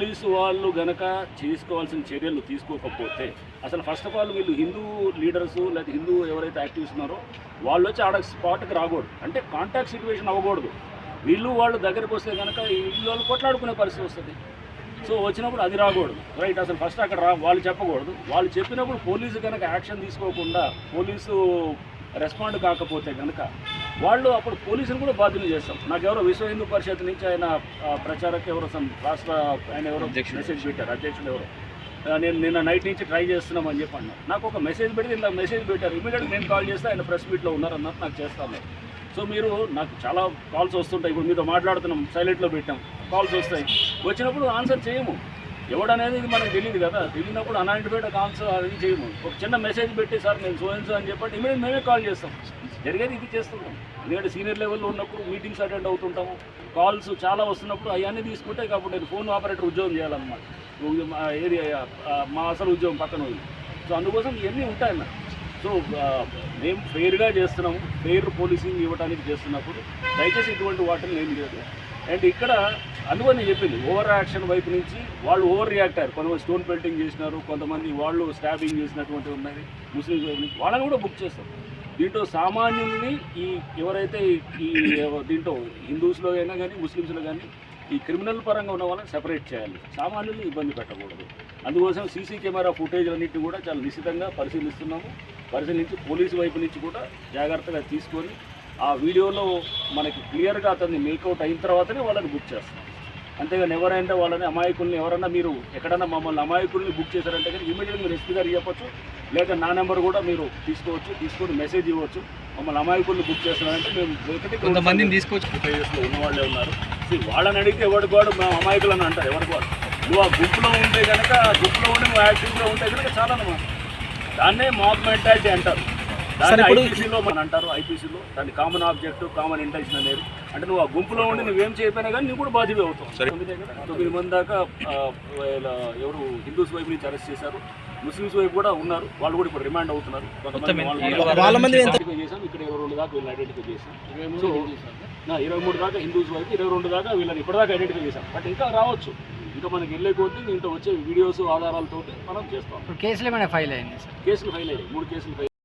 Police వాళ్ళు గనక చేసుకోవాల్సిన చర్యలు తీసుకోకపోతే అసలు ఫస్ట్ ఆఫ్ ఆల్ వీళ్ళు హిందూ లీడర్స్ లేదా హిందూ ఎవరైతే యాక్టివ్స్ ఉన్నారో వాళ్ళు వచ్చి ఆడ స్పాట్కి రాకూడదు. అంటే కాంటాక్ట్ సిచ్యువేషన్ అవ్వకూడదు. వీళ్ళు వాళ్ళు దగ్గరికి వస్తే కనుక వీళ్ళు వాళ్ళు కొట్లాడుకునే పరిస్థితి వస్తుంది. సో వచ్చినప్పుడు అది రాకూడదు. రైట్ అసలు ఫస్ట్ అక్కడ రా వాళ్ళు చెప్పకూడదు. వాళ్ళు చెప్పినప్పుడు పోలీసు కనుక యాక్షన్ తీసుకోకుండా పోలీసు రెస్పాండ్ కాకపోతే కనుక వాళ్ళు అప్పుడు పోలీసులు కూడా బాధ్యత చేస్తాం. నాకు ఎవరో విశ్వ హిందూ పరిషత్ నుంచి ఆయన ప్రచారక ఎవరో రాష్ట్ర ఆయన ఎవరో మెసేజ్ పెట్టారు అధ్యక్షుడు ఎవరో. నేను నిన్న నైట్ నుంచి ట్రై చేస్తున్నామని చెప్పి అన్నారు నాకు ఒక మెసేజ్ పెడితే ఇలా మెసేజ్ పెట్టారు. ఇమీడియట్గా నేను కాల్ చేస్తే ఆయన ప్రెస్ మీట్లో ఉన్నారు అన్నారు నాకు చేస్తాను సో మీరు నాకు చాలా కాల్స్ వస్తుంటాయి. ఇప్పుడు మీతో మాట్లాడుతున్నాం సైలెంట్లో పెట్టాం కాల్స్ వస్తాయి. వచ్చినప్పుడు ఆన్సర్ చేయము. ఎవడనేది ఇది మనకు తెలియదు కదా. తెలియనప్పుడు అనాయింటిపేట కాల్స్ అది చేయము. ఒక చిన్న మెసేజ్ పెట్టి సార్ నేను సోయన్స్ అని చెప్పి ఇమీడియట్ మేమే కాల్ చేస్తాం. జరిగేది ఇది చేస్తుంటాం. ఎందుకంటే సీనియర్ లెవెల్లో ఉన్నప్పుడు మీటింగ్స్ అటెండ్ అవుతుంటాము. కాల్స్ చాలా వస్తున్నప్పుడు అవన్నీ తీసుకుంటే కాబట్టి నేను ఫోన్ ఆపరేటర్ ఉద్యోగం చేయాలన్నమాట. మా ఏరియా మా అసలు ఉద్యోగం పక్కన ఉంది. సో అందుకోసం ఇవన్నీ ఉంటాయన్న సో మేము ఫెయిర్గా చేస్తున్నాము. ఫెయిర్ పోలీసింగ్ ఇవ్వడానికి చేస్తున్నప్పుడు దయచేసి ఇటువంటి వాటిని ఏం లేదు అండ్ ఇక్కడ అందుకని చెప్పింది ఓవర్ యాక్షన్ వైపు నుంచి వాళ్ళు ఓవర్ రియాక్ట్ అయ్యారు కొంతమంది స్టోన్ పెల్టింగ్ చేసినారు కొంతమంది వాళ్ళు స్టాబింగ్ చేసినటువంటి ఉన్నది ముస్లిమ్స్ వైపు నుంచి. వాళ్ళని కూడా బుక్ చేస్తాం. దీంట్లో సామాన్యుల్ని ఈ ఎవరైతే ఈ- ఈ దీంట్లో హిందూస్లో అయినా కానీ ముస్లిమ్స్లో కానీ ఈ క్రిమినల్ పరంగా ఉన్న వాళ్ళని సెపరేట్ చేయాలి. సామాన్యుల్ని ఇబ్బంది పెట్టకూడదు. అందుకోసం సీసీ కెమెరా ఫుటేజ్ అన్నింటినీ కూడా చాలా నిశ్చితంగా పరిశీలిస్తున్నాము. పరిశీలించి పోలీసు వైపు నుంచి కూడా జాగ్రత్తగా తీసుకొని ఆ వీడియోలో మనకి క్లియర్గా అతన్ని మేకౌట్ అయిన తర్వాతనే వాళ్ళని బుక్ చేస్తాం. అంతేగాని ఎవరైనా వాళ్ళని అమాయకుల్ని ఎవరన్నా మీరు ఎక్కడన్నా మమ్మల్ని అమాయకుల్ని బుక్ చేశారంటే కానీ ఇమీడియట్గా మీరు ఎస్పీ గారు చెప్పొచ్చు లేక నా నెంబర్ కూడా మీరు తీసుకోవచ్చు తీసుకొని మెసేజ్ ఇవ్వచ్చు. మమ్మల్ని అమాయకుల్ని బుక్ చేస్తున్నారంటే మేము ఒకటి కొంతమందిని పేజెస్లో ఉన్న వాళ్ళే ఉన్నారు. వాళ్ళని అడిగితే ఎవరికి వాడు? మేము అమాయకులు అని అంటారు ఎవరికి వాడు? నువ్వు ఆ గుంపులో ఉంటే కనుక ఆ గుంపులో ఉండి నువ్వు యాక్టివ్గా ఉంటే కనుక చాలా అన్నమాట దాన్నే మాక్ మెంటాలిటీ అంటారు. దాన్ని ఐపీసీలో మన అంటారు ఐపీసీలో దాన్ని కామన్ ఆబ్జెక్ట్ కామన్ ఇంటెన్షన్ అనేది. అంటే నువ్వు ఆ గుంపులో ఉండి నువ్వేం చేయకపోయినా కానీ నువ్వు కూడా బాధ్యత అవుతావు. తొమ్మిది మంది దాకా వీళ్ళ ఎవరు హిందూస్ వైపు నుంచి అరెస్ట్ చేశారు ముస్లిమ్స్ వైపు కూడా ఉన్నారు. వాళ్ళు కూడా ఇప్పుడు రిమాండ్ అవుతున్నారు. వాళ్ళు- వాళ్ళ చేసాం ఇక్కడ ఇరవై రెండు దాకా వీళ్ళని ఐడెంటిఫై నా ఇరవై మూడు దాకా హిందూస్ వైపు ఇరవై రెండు దాకా వీళ్ళని ఇప్పటిదాకా ఐడెంటిఫై చేసాం బట్ ఇంకా రావచ్చు. ఇంకా మనకి వెళ్ళే కొద్దీ దీంట్లో వచ్చే వీడియోస్ ఆధారాలతోటి మనం చేస్తాం. ఇప్పుడు కేసులు ఏమైనా ఫైల్ సార్? కేసులు ఫైల్ అయ్యాయి. మూడు కేసులు ఫైల్